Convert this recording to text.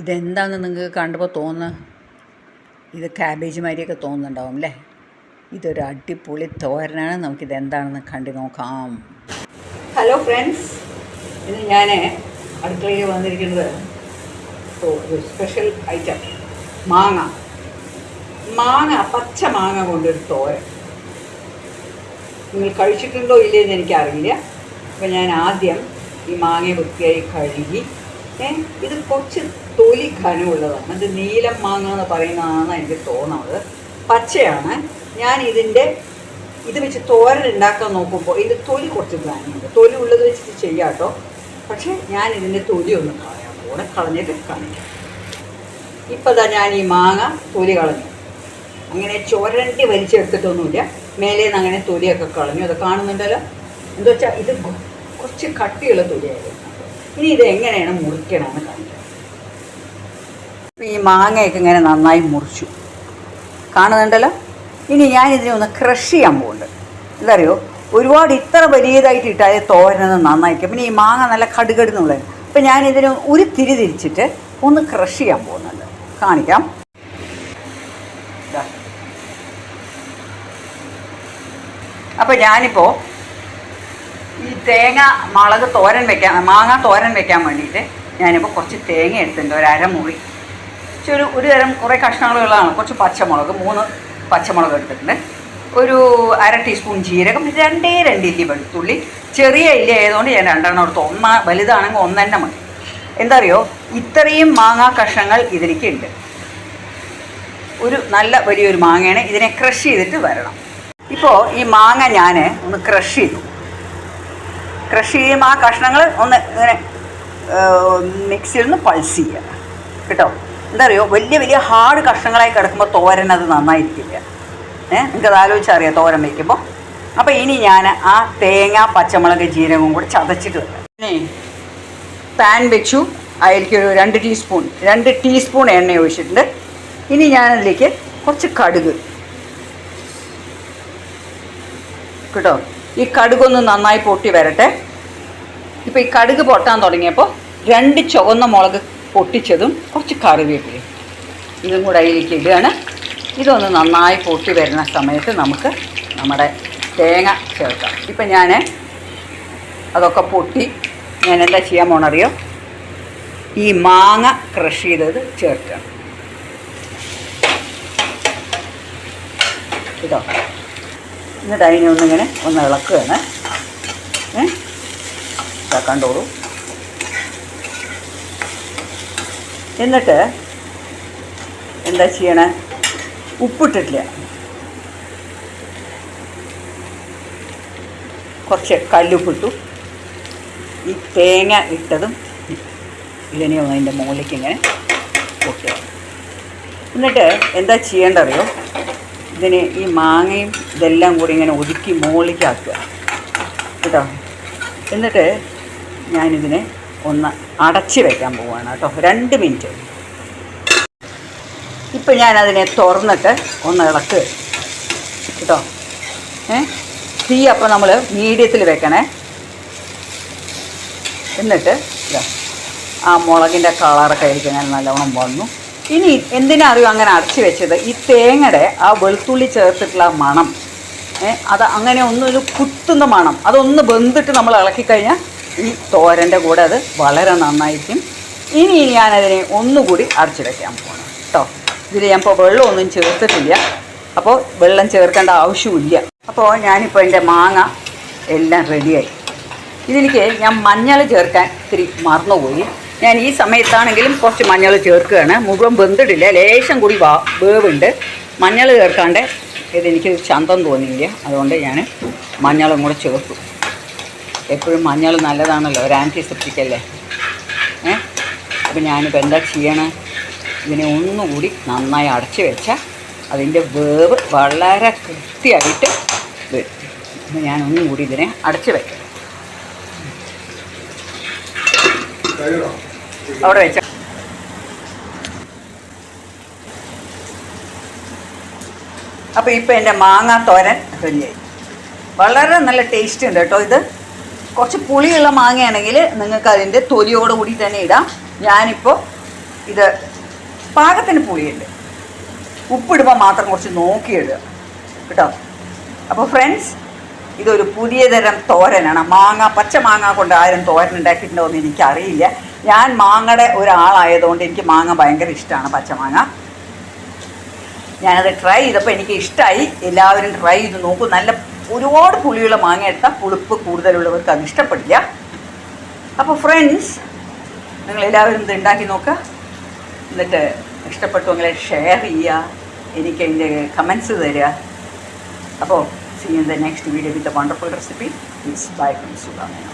ഇതെന്താണെന്ന് നിങ്ങൾക്ക് കണ്ടപ്പോൾ തോന്നുന്നത് ഇത് ക്യാബേജ് മാതിരിയൊക്കെ തോന്നുന്നുണ്ടാവും അല്ലേ ഇതൊരു അടിപൊളി തോരനാണ്. നമുക്കിത് എന്താണെന്ന് കണ്ടു നോക്കാം. ഹലോ ഫ്രണ്ട്സ് ഇന്ന് ഞാൻ അടുക്കളയിൽ വന്നിരിക്കുന്നത് ഒരു സ്പെഷ്യൽ ഐറ്റം മാങ്ങ. മാങ്ങ പച്ച മാങ്ങ കൊണ്ടൊരു തോരൻ. നിങ്ങൾ കഴിച്ചിട്ടുണ്ടോ ഇല്ലയെന്ന് എനിക്കറിയില്ല. അപ്പം ഞാൻ ആദ്യം ഈ മാങ്ങയെ വൃത്തിയായി കഴുകി ഇത് കുറച്ച് തൊലി കനുള്ളതാണ് ഇത് നീലം മാങ്ങ എന്ന് പറയുന്നതാണ് എനിക്ക് തോന്നുന്നത്. പച്ചയാണ്. ഞാൻ ഇതിന്റെ ഇത് വെച്ച് തോരൻ ഉണ്ടാക്കാൻ നോക്കുമ്പോൾ ഇതിന്റെ തൊലി കുറച്ച് ഘനമുണ്ട് തൊലി ഉള്ളത് വെച്ചിട്ട് ചെയ്യാം പക്ഷേ ഞാൻ ഇതിന്റെ തൊലി ഒന്ന് കളയാം. കൂടെ കളഞ്ഞിട്ട് കാണിക്കാം. ഇപ്പോൾ തന്നെ ഞാൻ ഈ മാങ്ങ തൊലി കളഞ്ഞു. അങ്ങനെ ചോരണ്ടി വലിച്ചെടുത്തിട്ടൊന്നുമില്ല. മേലെ നിന്ന് അങ്ങനെ തൊലിയൊക്കെ കളഞ്ഞു. അത് കാണുന്നുണ്ടല്ലോ? എന്താ വെച്ചാൽ ഇത് കുറച്ച് കട്ടിയുള്ള തൊലിയായിരുന്നു. ഇനി ഇത് എങ്ങനെയാണ് മുറിക്കണമെന്ന് കാണിക്കാം. ഈ മാങ്ങയൊക്കെ ഇങ്ങനെ നന്നായി മുറിച്ചു. കാണുന്നുണ്ടല്ലോ? ഇനി ഞാനിതിനെ ഒന്ന് ക്രഷ് ചെയ്യാൻ പോകുന്നുണ്ട് എന്തറിയോ ഒരുപാട് ഇത്ര വലിയതായിട്ട് ഇട്ടാൽ തോരനത് നന്നായിരിക്കും പിന്നെ ഈ മാങ്ങ നല്ല കടുകടുന്നുള്ളത് അപ്പം ഞാനിതിനെ ഒരു തിരി തിരിച്ചിട്ട് ഒന്ന് ക്രഷ് ചെയ്യാൻ പോകുന്നുണ്ട്. കാണിക്കാം. അപ്പം അപ്പോൾ ഞാനിപ്പോൾ ഈ തേങ്ങ മുളക് തോരൻ വെക്കാൻ മാങ്ങ തോരൻ വെക്കാൻ വേണ്ടിയിട്ട് ഞാനിപ്പോൾ കുറച്ച് തേങ്ങ എടുത്തിട്ടുണ്ട്. ഒരു അരമുറി. ഇച്ചിരി ഒരു ഒരു തരം കുറേ കഷ്ണങ്ങളുള്ളതാണ് കുറച്ച് പച്ചമുളക് മൂന്ന് പച്ചമുളക് എടുത്തിട്ടുണ്ട്. ഒരു അര ടീസ്പൂൺ ജീരകം രണ്ടേ രണ്ട് ഇല്ലി വെളുത്തുള്ളി. ചെറിയ ഇല്ലി ആയതുകൊണ്ട് ഞാൻ രണ്ടെണ്ണം എടുത്തു. ഒന്ന വലുതാണെങ്കിൽ ഒന്നെണ്ണം മതി. എന്താ അറിയോ ഇത്രയും മാങ്ങാ കഷ്ണങ്ങൾ ഇതിലേക്ക് ഉണ്ട് ഒരു നല്ല വലിയൊരു മാങ്ങയാണ് ഇതിനെ ക്രഷ് ചെയ്തിട്ട് വരണം. ഇപ്പോൾ ഈ മാങ്ങ ഞാൻ ഒന്ന് ക്രഷ് ചെയ്തു. ക്രഷ് ചെയ്യുമ്പോൾ ആ കഷ്ണങ്ങൾ ഒന്ന് ഇങ്ങനെ മിക്സിയിൽ നിന്ന് പൾസ് ചെയ്യുക. കേട്ടോ? എന്താ പറയുക വലിയ വലിയ ഹാർഡ് കഷ്ണങ്ങളായി കിടക്കുമ്പോൾ തോരൻ അത് നന്നായിരിക്കില്ല. ഏ നിങ്ങൾക്കത് ആലോചിച്ചറിയാം തോരൻ വയ്ക്കുമ്പോൾ അപ്പോൾ ഇനി ഞാൻ ആ തേങ്ങ പച്ചമുളക് ജീരകവും കൂടി ചതച്ചിട്ട് വെക്കാം പിന്നെ പാൻ വെച്ചു. അതിലേക്ക് ഒരു രണ്ട് ടീസ്പൂൺ രണ്ട് ടീസ്പൂൺ എണ്ണ ഒഴിച്ചിട്ടുണ്ട്. ഇനി ഞാനതിലേക്ക് കുറച്ച് കടുക്. കേട്ടോ? ഈ കടുകൊന്ന് നന്നായി പൊട്ടി വരട്ടെ. ഇപ്പോൾ ഈ കടുക് പൊട്ടാൻ തുടങ്ങിയപ്പോൾ രണ്ട് ചുവന്ന മുളക് പൊട്ടിച്ചതും കുറച്ച് കറിവേപ്പില ഇതും കൂടെ അതിലേക്ക് ഇടുകയാണ്. ഇതൊന്ന് നന്നായി പൊട്ടി വരുന്ന സമയത്ത് നമുക്ക് നമ്മുടെ തേങ്ങ ചേർക്കാം. ഇപ്പം ഞാൻ അതൊക്കെ പൊട്ടി ഞാൻ എന്താ ചെയ്യാൻ പോണറിയോ ഈ മാങ്ങ ക്രഷ് ചെയ്തത് ചേർക്കണം കേട്ടോ എന്നിട്ട് അതിനെ ഒന്നിങ്ങനെ ഒന്ന് ഇളക്കുകയാണ്. ഏ? ദാ എന്നിട്ട് എന്താ ചെയ്യണേ? ഉപ്പിട്ടിട്ടില്ല. കുറച്ച് കല്ലുപ്പിട്ടു. ഈ തേങ്ങ ഇട്ടതും ഇതിനെ ഒന്ന് അതിന്റെ മുകളിലേക്ക് ഇങ്ങനെ പൊട്ടുക എന്നിട്ട് എന്താ ചെയ്യേണ്ടറിയോ? ഇതിന് ഈ മാങ്ങയും ഇതെല്ലാം കൂടി ഇങ്ങനെ ഒതുക്കി മുകളിലേക്ക് ആക്കുക. കേട്ടോ? എന്നിട്ട് ഞാനിതിനെ ഒന്ന് അടച്ച് വയ്ക്കാൻ പോവുകയാണ് കേട്ടോ. രണ്ട് മിനിറ്റ്. ഇപ്പം ഞാനതിനെ തുറന്നിട്ട് ഒന്ന് ഇളക്ക്. കേട്ടോ? ഏ? തീ അപ്പം നമ്മൾ മീഡിയത്തിൽ വെക്കണേ. എന്നിട്ട് ആ മുളകിന്റെ കളറൊക്കെ ആയിരിക്കും ഞാൻ നല്ലവണ്ണം വന്നു. ഇനി എന്തിനാ അറിയോ അങ്ങനെ അടച്ചു വെച്ചത്? ഈ തേങ്ങയുടെ ആ വെളുത്തുള്ളി ചേർത്തിട്ടുള്ള മണം. അത് അങ്ങനെ ഒന്നൊരു കുത്തുന്ന മണം. അതൊന്ന് വെന്തിട്ട് നമ്മൾ ഇളക്കിക്കഴിഞ്ഞാൽ ഈ തോരന്റെ കൂടെ അത് വളരെ നന്നായിരിക്കും. ഇനി ഞാനതിനെ ഒന്നുകൂടി അടച്ചു വെക്കാൻ പോകണം കേട്ടോ ഇതിൽ ഞാൻ ഇപ്പോൾ വെള്ളമൊന്നും ചേർത്തിട്ടില്ല. അപ്പോൾ വെള്ളം ചേർക്കേണ്ട ആവശ്യമില്ല അപ്പോൾ ഞാനിപ്പോൾ എന്റെ മാങ്ങ എല്ലാം റെഡിയായി. ഇതിലേക്ക് ഞാൻ മഞ്ഞൾ ചേർക്കാൻ ഇത്തിരി മറന്നുപോയി. ഞാൻ ഈ സമയത്താണെങ്കിലും കുറച്ച് മഞ്ഞൾ ചേർക്കുകയാണ്. മുഴുവൻ വെന്തിടില്ല ലേശം കൂടി വാ വേവുണ്ട്. മഞ്ഞൾ ചേർക്കാണ്ട് ഇതെനിക്ക് ചന്തം തോന്നിയില്ല. അതുകൊണ്ട് ഞാൻ മഞ്ഞളും കൂടെ ചേർത്തു. എപ്പോഴും മഞ്ഞൾ നല്ലതാണല്ലോ ഒരു ആന്റിസെപ്റ്റിക് അല്ലേ? ഏ? അപ്പോൾ ഞാനിപ്പോൾ എന്താ ചെയ്യണം? ഇതിനെ ഒന്നുകൂടി നന്നായി അടച്ചു വെച്ചാൽ അതിന്റെ വേവ് വളരെ കൃത്യമായിട്ട് വരും. അപ്പോൾ ഞാൻ കൂടി ഇതിനെ അടച്ചു വെക്കാം. അവിടെ വെച്ച. അപ്പോൾ ഇപ്പോൾ എന്റെ മാങ്ങാ തോരൻ റെഡിയായി വളരെ നല്ല ടേസ്റ്റ് ഉണ്ട് കേട്ടോ ഇത്. കുറച്ച് പുളിയുള്ള മാങ്ങയാണെങ്കിൽ നിങ്ങൾക്ക് അതിന്റെ തൊലിയോട് കൂടി തന്നെ ഇടാം. ഞാനിപ്പോൾ ഇത് പാകത്തിന് പുളിയുണ്ട്. ഉപ്പിടുമ്പോൾ മാത്രം കുറച്ച് നോക്കിയിടുക. കേട്ടോ? അപ്പോൾ ഫ്രണ്ട്സ് ഇതൊരു പുതിയ തരം തോരനാണ്. മാങ്ങ പച്ച മാങ്ങ കൊണ്ട് ആരും തോരൻ ഉണ്ടാക്കിയിട്ടുണ്ടോ എന്ന് എനിക്കറിയില്ല. ഞാൻ മാങ്ങയുടെ ഒരാളായതുകൊണ്ട് എനിക്ക് മാങ്ങ ഭയങ്കര ഇഷ്ടമാണ് പച്ചമാങ്ങ ഞാനത് ട്രൈ ചെയ്തപ്പോൾ എനിക്ക് ഇഷ്ടമായി എല്ലാവരും ട്രൈ ചെയ്ത് നോക്കും. നല്ല ഒരുപാട് പുളിയുള്ള മാങ്ങ എടുത്താൽ പുളിപ്പ് കൂടുതലുള്ളവർക്ക് അത് ഇഷ്ടപ്പെടില്ല. അപ്പോൾ ഫ്രണ്ട്സ് നിങ്ങൾ എല്ലാവരും ഇത് ഉണ്ടാക്കി നോക്കുക എന്നിട്ട് ഇഷ്ടപ്പെട്ടുവെങ്കിൽ ഷെയർ ചെയ്യുക. എനിക്ക് അതിന്റെ കമൻസ് തരിക. അപ്പോൾ see in the next video with wonderful recipe it's bye from സുഖാമേനോ